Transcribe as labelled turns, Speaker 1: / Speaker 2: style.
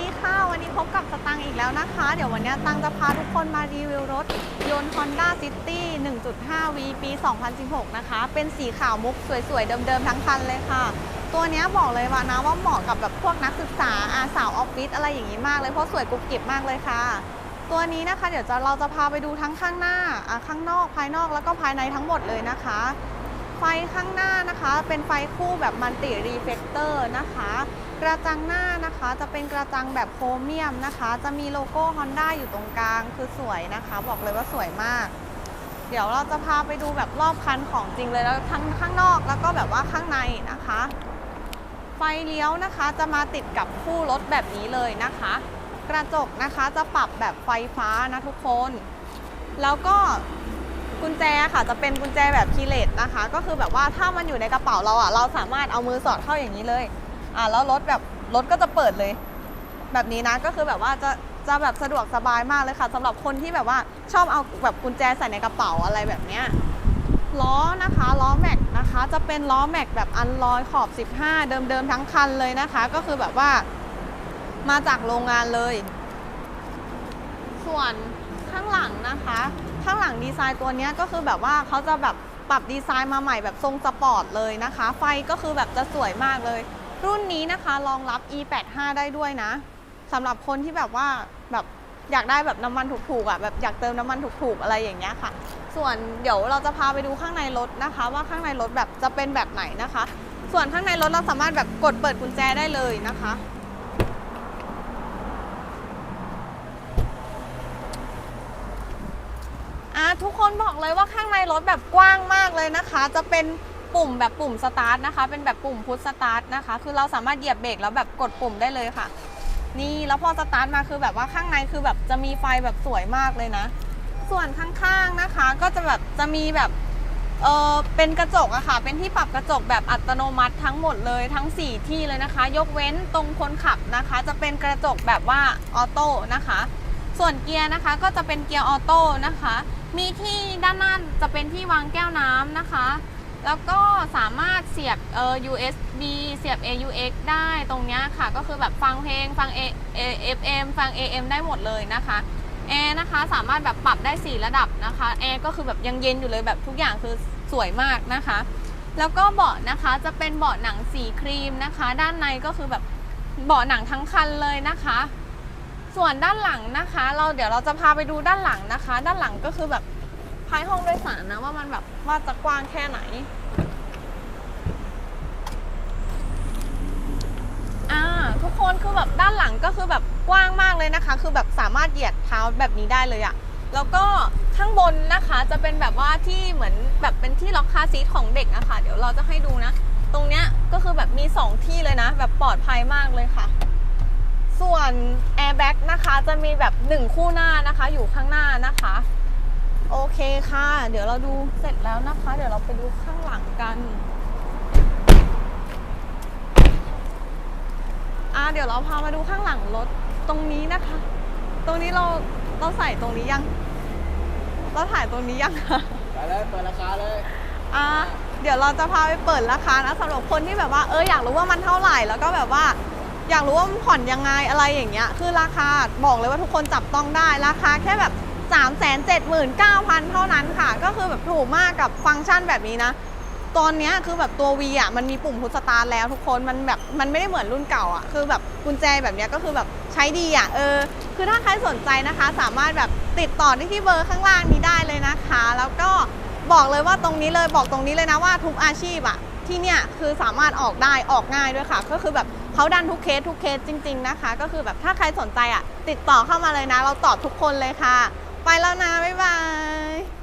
Speaker 1: ดีค่ะ วันนี้พบกับสตังอีกแล้วนะคะ เดี๋ยววันนี้ตังจะพาทุกคนมารีวิวรถ ยนต์ Honda City 1.5V ปี 2016 นะคะ เป็นสีขาวมุกสวยๆ เดิมๆ ทั้งคันเลยค่ะ ตัวนี้บอกเลยว่านะว่าเหมาะกับแบบพวกนักศึกษาอาสาวออฟฟิศอะไรอย่างนี้มากเลย เพราะสวยกรุบกริบมากเลยค่ะ ตัวนี้นะคะ เดี๋ยวจะเราจะพาไปดูทั้งข้างหน้าข้างนอกภายนอกแล้วก็ภายในทั้งหมดเลยนะคะ ไฟข้างหน้านะคะ เป็นไฟคู่แบบมัลติรีเฟกเตอร์นะคะ กระจังหน้านะคะจะเป็นกระจังแบบโครเมียมนะคะ จะมีโลโก้ Honda อยู่ตรงกลางคือสวยนะคะ บอกเลยว่าสวยมาก เดี๋ยวเราจะพาไปดูแบบรอบคันของจริงเลยแล้วทั้งข้างนอกแล้วก็แบบว่าข้างในนะคะ ไฟเลี้ยวนะคะจะมาติดกับคู่รถแบบนี้เลยนะคะ กระจกนะคะจะปรับแบบไฟฟ้านะทุกคน แล้วก็กุญแจค่ะจะเป็นกุญแจแบบคีเลสนะคะ ก็คือแบบว่าถ้ามันอยู่ในกระเป๋าเราอะเราสามารถเอามือสอดเข้าอย่างนี้เลย อ่าแล้วรถแบบรถก็จะเปิดเลย แบบนี้นะก็คือแบบว่าจะจะแบบสะดวกสบายมากเลยค่ะสำหรับคนที่แบบว่าชอบเอาแบบกุญแจใส่ในกระเป๋าอะไรแบบเนี้ยล้อนะคะล้อแม็กนะคะ จะเป็นล้อแม็กแบบอันลอยขอบ 15 เดิมๆทั้งคันเลยนะคะ ก็คือแบบว่ามาจากโรงงานเลย ส่วนข้างหลังนะคะ ข้างหลังดีไซน์ตัวเนี้ยก็คือแบบว่าเขาจะแบบปรับดีไซน์มาใหม่แบบทรงสปอร์ตเลยนะคะ ไฟก็คือแบบจะสวยมากเลย รุ่นนี้นะคะรองรับ e85 ได้ด้วยนะสำหรับคนที่แบบว่าแบบอยากได้แบบน้ำมันถูกๆอะแบบอยากเติมน้ำมันถูกๆอะไรอย่างเงี้ยค่ะ ส่วนเดี๋ยวเราจะพาไปดูข้างในรถนะคะ ว่าข้างในรถแบบจะเป็นแบบไหนนะคะ ส่วนข้างในรถเราสามารถแบบกดเปิดกุญแจได้เลยนะคะอะทุกคนบอกเลยว่าข้างในรถแบบกว้างมากเลยนะคะ จะเป็น ปุ่มแบบปุ่มสตาร์ทนะคะ เป็นแบบปุ่มพุชสตาร์ทนะคะ คือเราสามารถเหยียบเบรกแล้วแบบกดปุ่มได้เลยค่ะ นี่แล้วพอสตาร์ทมาคือแบบว่าข้างในคือแบบจะมีไฟแบบสวยมากเลยนะ ส่วนข้างๆนะคะ ก็จะแบบจะมีแบบเออเป็นกระจกอะค่ะ เป็นที่ปรับกระจกแบบอัตโนมัติทั้งหมดเลยทั้ง 4 ที่เลยนะคะ ยกเว้นตรงคนขับนะคะ จะเป็นกระจกแบบว่าออโต้นะคะ ส่วนเกียร์นะคะก็จะเป็นเกียร์ออโต้นะคะ มีที่ด้านหน้าจะเป็นที่วางแก้วน้ำนะคะ แล้วก็สามารถเสียบเอ่อ USB เสียบ AUX ได้ตรงเนี้ยค่ะ ก็คือแบบฟังเพลงฟัง A FM ฟัง AM ได้หมดเลยนะคะแอร์นะคะสามารถแบบปรับได้ 4 ระดับนะคะแอร์ก็คือแบบยังเย็นอยู่เลยแบบทุกอย่างคือสวยมากนะคะ แล้วก็เบาะนะคะจะเป็นเบาะหนังสีครีมนะคะ ด้านในก็คือแบบเบาะหนังทั้งคันเลยนะคะ ส่วนด้านหลังนะคะ เราเดี๋ยวเราจะพาไปดูด้านหลังนะคะ ด้านหลังก็คือแบบ ภายห้องโดยสารนะว่ามันแบบว่าจะกว้างแค่ไหน อ่า ทุกคนคือแบบด้านหลังก็คือแบบกว้างมากเลยนะคะ คือแบบสามารถเหยียดเท้าแบบนี้ได้เลยอะแล้วก็ข้างบนนะคะจะเป็นแบบว่าที่เหมือนแบบเป็นที่ล็อกคาซีทของเด็กอะคะ่ะเดี๋ยวเราจะให้ดูนะ ตรงเนี้ยก็คือแบบมี 2 ที่เลยนะ แบบปลอดภัยมากเลยค่ะ ส่วนแอร์แบ็กนะคะจะมีแบบ 1 คู่หน้านะคะ อยู่ข้างหน้านะคะ โอเคค่ะ เดี๋ยวเราดูเสร็จแล้วนะคะ เดี๋ยวเราไปดูข้างหลังกันอ่าเดี๋ยวเราพามาดูข้างหลังรถตรงนี้นะคะ ตรงนี้เราเราใส่ตรงนี้ยัง เราถ่ายตรงนี้ยังคะ
Speaker 2: ไปเลยเปิดราคาเลย
Speaker 1: อ่าเดี๋ยวเราจะพาไปเปิดราคานะสำหรับคนที่แบบว่าเอออยากรู้ว่ามันเท่าไหร่แล้วก็แบบว่า อยากรู้ว่ามันผ่อนยังไงอะไรอย่างเงี้ย คือราคาบอกเลยว่าทุกคนจับต้องได้ราคาแค่แบบ 3 7 9 0 0 0 เท่านั้นค่ะ ก็คือแบบถูกมากกับฟังก์ชันแบบนี้นะ ตอนนี้คือแบบตัว V อะมันมีปุ่มพุสตาร์แล้วทุกคนมันแบบมันไม่ได้เหมือนรุ่นเก่าอะคือแบบกุญแจแบบนี้ก็คือแบบใช้ดีอะเออ คือถ้าใครสนใจนะคะ สามารถแบบติดต่อได้ที่เบอร์ข้างล่างนี้ได้เลยนะคะ แล้วก็บอกเลยว่าตรงนี้เลยบอกตรงนี้เลยนะว่าทุกอาชีพอะที่เนี่ยคือสามารถออกได้ออกง่ายด้วยค่ะ ก็คือแบบเขาดันทุกเคสทุกเคสจริง ๆนะคะ ก็คือแบบถ้าใครสนใจอะติดต่อเข้ามาเลยนะ เราตอบทุกคนเลยค่ะ ไปแล้วนะ บ๊ายบาย